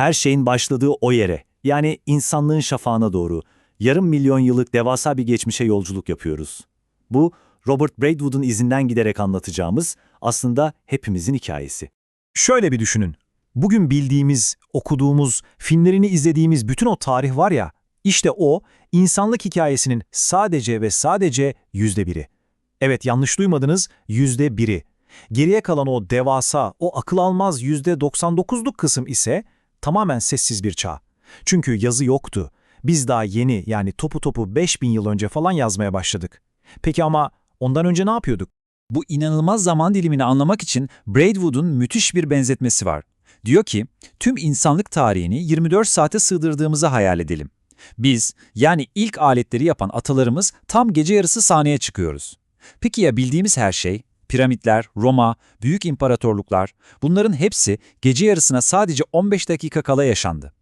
Her şeyin başladığı o yere, yani insanlığın şafağına doğru, yarım milyon yıllık devasa bir geçmişe yolculuk yapıyoruz. Bu, Robert Braidwood'un izinden giderek anlatacağımız aslında hepimizin hikayesi. Şöyle bir düşünün. Bugün bildiğimiz, okuduğumuz, filmlerini izlediğimiz bütün o tarih var ya, işte o, insanlık hikayesinin sadece ve sadece yüzde biri. Evet yanlış duymadınız, yüzde biri. Geriye kalan o devasa, o akıl almaz yüzde 99'luk kısım ise tamamen sessiz bir çağ. Çünkü yazı yoktu. Biz daha yeni yani topu topu 5000 yıl önce falan yazmaya başladık. Peki ama ondan önce ne yapıyorduk? Bu inanılmaz zaman dilimini anlamak için Braidwood'un müthiş bir benzetmesi var. Diyor ki, tüm insanlık tarihini 24 saate sığdırdığımızı hayal edelim. Biz, yani ilk aletleri yapan atalarımız tam gece yarısı sahneye çıkıyoruz. Peki ya bildiğimiz her şey? Piramitler, Roma, büyük imparatorluklar, bunların hepsi gece yarısına sadece 15 dakika kala yaşandı.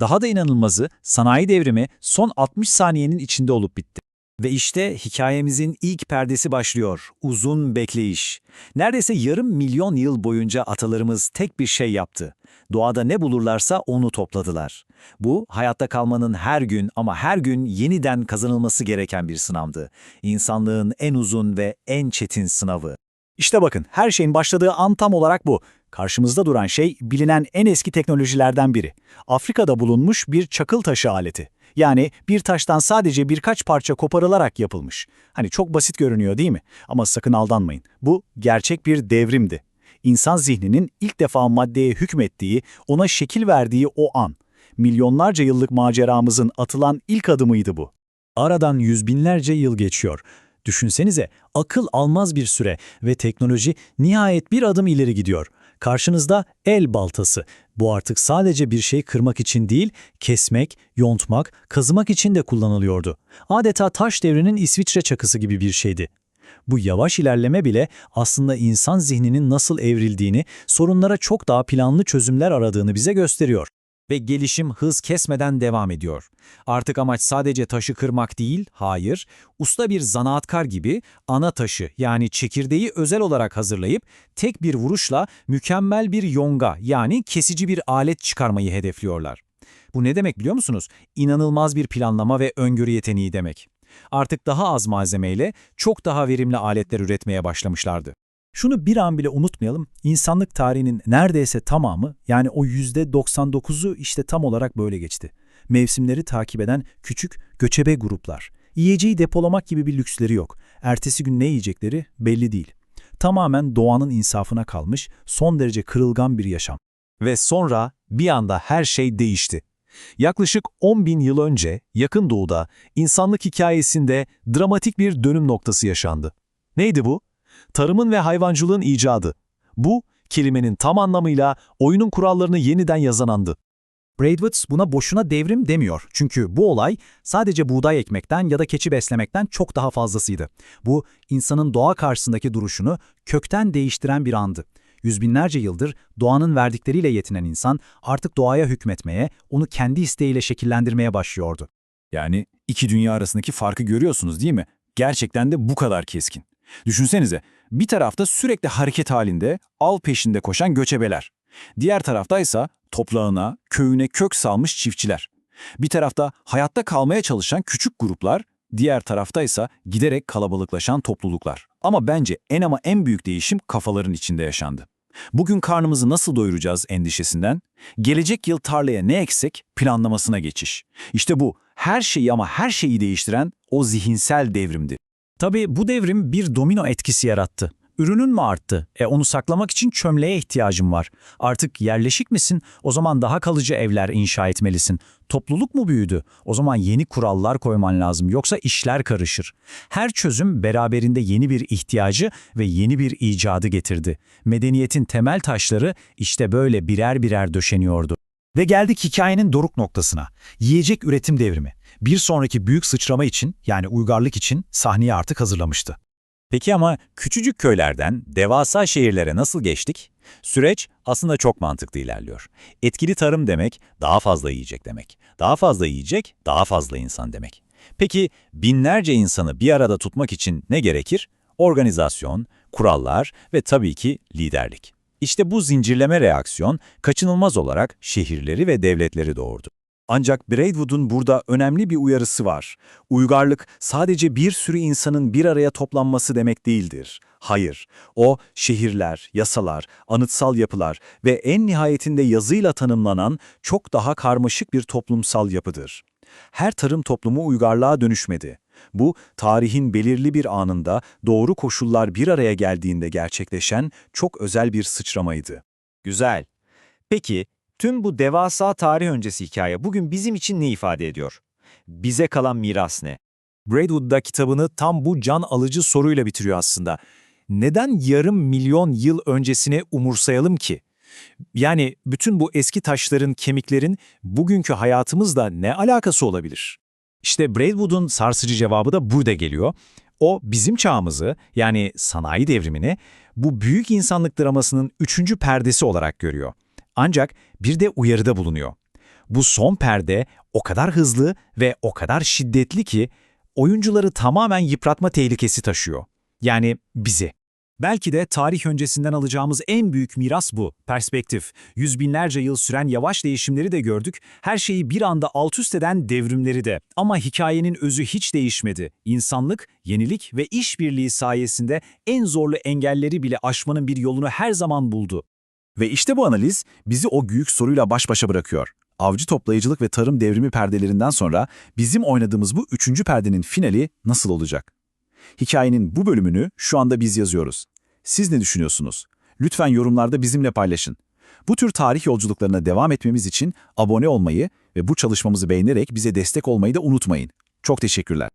Daha da inanılmazı sanayi devrimi son 60 saniyenin içinde olup bitti. Ve işte hikayemizin ilk perdesi başlıyor. Uzun bekleyiş. Neredeyse yarım milyon yıl boyunca atalarımız tek bir şey yaptı. Doğada ne bulurlarsa onu topladılar. Bu, hayatta kalmanın her gün ama her gün yeniden kazanılması gereken bir sınavdı. İnsanlığın en uzun ve en çetin sınavı. İşte bakın, her şeyin başladığı an tam olarak bu. Karşımızda duran şey bilinen en eski teknolojilerden biri. Afrika'da bulunmuş bir çakıl taşı aleti. Yani bir taştan sadece birkaç parça koparılarak yapılmış. Hani çok basit görünüyor değil mi? Ama sakın aldanmayın. Bu gerçek bir devrimdi. İnsan zihninin ilk defa maddeye hükmettiği, ona şekil verdiği o an. Milyonlarca yıllık maceramızın atılan ilk adımıydı bu. Aradan yüz binlerce yıl geçiyor. Düşünsenize akıl almaz bir süre ve teknoloji nihayet bir adım ileri gidiyor. Karşınızda el baltası. Bu artık sadece bir şey kırmak için değil, kesmek, yontmak, kazımak için de kullanılıyordu. Adeta taş devrinin İsviçre çakısı gibi bir şeydi. Bu yavaş ilerleme bile aslında insan zihninin nasıl evrildiğini, sorunlara çok daha planlı çözümler aradığını bize gösteriyor. Ve gelişim hız kesmeden devam ediyor. Artık amaç sadece taşı kırmak değil, hayır, usta bir zanaatkar gibi ana taşı yani çekirdeği özel olarak hazırlayıp tek bir vuruşla mükemmel bir yonga yani kesici bir alet çıkarmayı hedefliyorlar. Bu ne demek biliyor musunuz? İnanılmaz bir planlama ve öngörü yeteneği demek. Artık daha az malzemeyle çok daha verimli aletler üretmeye başlamışlardı. Şunu bir an bile unutmayalım, insanlık tarihinin neredeyse tamamı yani o %99'u işte tam olarak böyle geçti. Mevsimleri takip eden küçük göçebe gruplar. Yiyeceği depolamak gibi bir lüksleri yok. Ertesi gün ne yiyecekleri belli değil. Tamamen doğanın insafına kalmış, son derece kırılgan bir yaşam. Ve sonra bir anda her şey değişti. Yaklaşık 10 bin yıl önce yakın doğuda insanlık hikayesinde dramatik bir dönüm noktası yaşandı. Neydi bu? Tarımın ve hayvancılığın icadı. Bu, kelimenin tam anlamıyla oyunun kurallarını yeniden yazan andı. Braidwood buna boşuna devrim demiyor. Çünkü bu olay sadece buğday ekmekten ya da keçi beslemekten çok daha fazlasıydı. Bu, insanın doğa karşısındaki duruşunu kökten değiştiren bir andı. Yüz binlerce yıldır doğanın verdikleriyle yetinen insan artık doğaya hükmetmeye, onu kendi isteğiyle şekillendirmeye başlıyordu. Yani iki dünya arasındaki farkı görüyorsunuz değil mi? Gerçekten de bu kadar keskin. Düşünsenize, bir tarafta sürekli hareket halinde, al peşinde koşan göçebeler. Diğer taraftaysa toprağına, köyüne kök salmış çiftçiler. Bir tarafta hayatta kalmaya çalışan küçük gruplar, diğer taraftaysa giderek kalabalıklaşan topluluklar. Ama bence en ama en büyük değişim kafaların içinde yaşandı. Bugün karnımızı nasıl doyuracağız endişesinden, gelecek yıl tarlaya ne eksek planlamasına geçiş. İşte bu her şeyi ama her şeyi değiştiren o zihinsel devrimdi. Tabii bu devrim bir domino etkisi yarattı. Ürünün mü arttı? E onu saklamak için çömleğe ihtiyacım var. Artık yerleşik misin? O zaman daha kalıcı evler inşa etmelisin. Topluluk mu büyüdü? O zaman yeni kurallar koyman lazım yoksa işler karışır. Her çözüm beraberinde yeni bir ihtiyacı ve yeni bir icadı getirdi. Medeniyetin temel taşları işte böyle birer birer döşeniyordu. Ve geldik hikayenin doruk noktasına. Yiyecek üretim devrimi. Bir sonraki büyük sıçrama için yani uygarlık için sahneyi artık hazırlamıştı. Peki ama küçücük köylerden devasa şehirlere nasıl geçtik? Süreç aslında çok mantıklı ilerliyor. Etkili tarım demek daha fazla yiyecek demek. Daha fazla yiyecek, daha fazla insan demek. Peki binlerce insanı bir arada tutmak için ne gerekir? Organizasyon, kurallar ve tabii ki liderlik. İşte bu zincirleme reaksiyon kaçınılmaz olarak şehirleri ve devletleri doğurdu. Ancak Braidwood'un burada önemli bir uyarısı var. Uygarlık sadece bir sürü insanın bir araya toplanması demek değildir. Hayır, o şehirler, yasalar, anıtsal yapılar ve en nihayetinde yazıyla tanımlanan çok daha karmaşık bir toplumsal yapıdır. Her tarım toplumu uygarlığa dönüşmedi. Bu, tarihin belirli bir anında doğru koşullar bir araya geldiğinde gerçekleşen çok özel bir sıçramaydı. Güzel. Peki, tüm bu devasa tarih öncesi hikaye bugün bizim için ne ifade ediyor? Bize kalan miras ne? Braidwood'da kitabını tam bu can alıcı soruyla bitiriyor aslında. Neden yarım milyon yıl öncesini umursayalım ki? Yani bütün bu eski taşların, kemiklerin bugünkü hayatımızla ne alakası olabilir? İşte Braidwood'un sarsıcı cevabı da burada geliyor. O bizim çağımızı yani sanayi devrimini bu büyük insanlık dramasının üçüncü perdesi olarak görüyor. Ancak bir de uyarıda bulunuyor. Bu son perde o kadar hızlı ve o kadar şiddetli ki oyuncuları tamamen yıpratma tehlikesi taşıyor. Yani bizi. Belki de tarih öncesinden alacağımız en büyük miras bu, perspektif. Yüz binlerce yıl süren yavaş değişimleri de gördük, her şeyi bir anda alt üst eden devrimleri de. Ama hikayenin özü hiç değişmedi. İnsanlık, yenilik ve işbirliği sayesinde en zorlu engelleri bile aşmanın bir yolunu her zaman buldu. Ve işte bu analiz bizi o büyük soruyla baş başa bırakıyor. Avcı toplayıcılık ve tarım devrimi perdelerinden sonra bizim oynadığımız bu üçüncü perdenin finali nasıl olacak? Hikayenin bu bölümünü şu anda biz yazıyoruz. Siz ne düşünüyorsunuz? Lütfen yorumlarda bizimle paylaşın. Bu tür tarih yolculuklarına devam etmemiz için abone olmayı ve bu çalışmamızı beğenerek bize destek olmayı da unutmayın. Çok teşekkürler.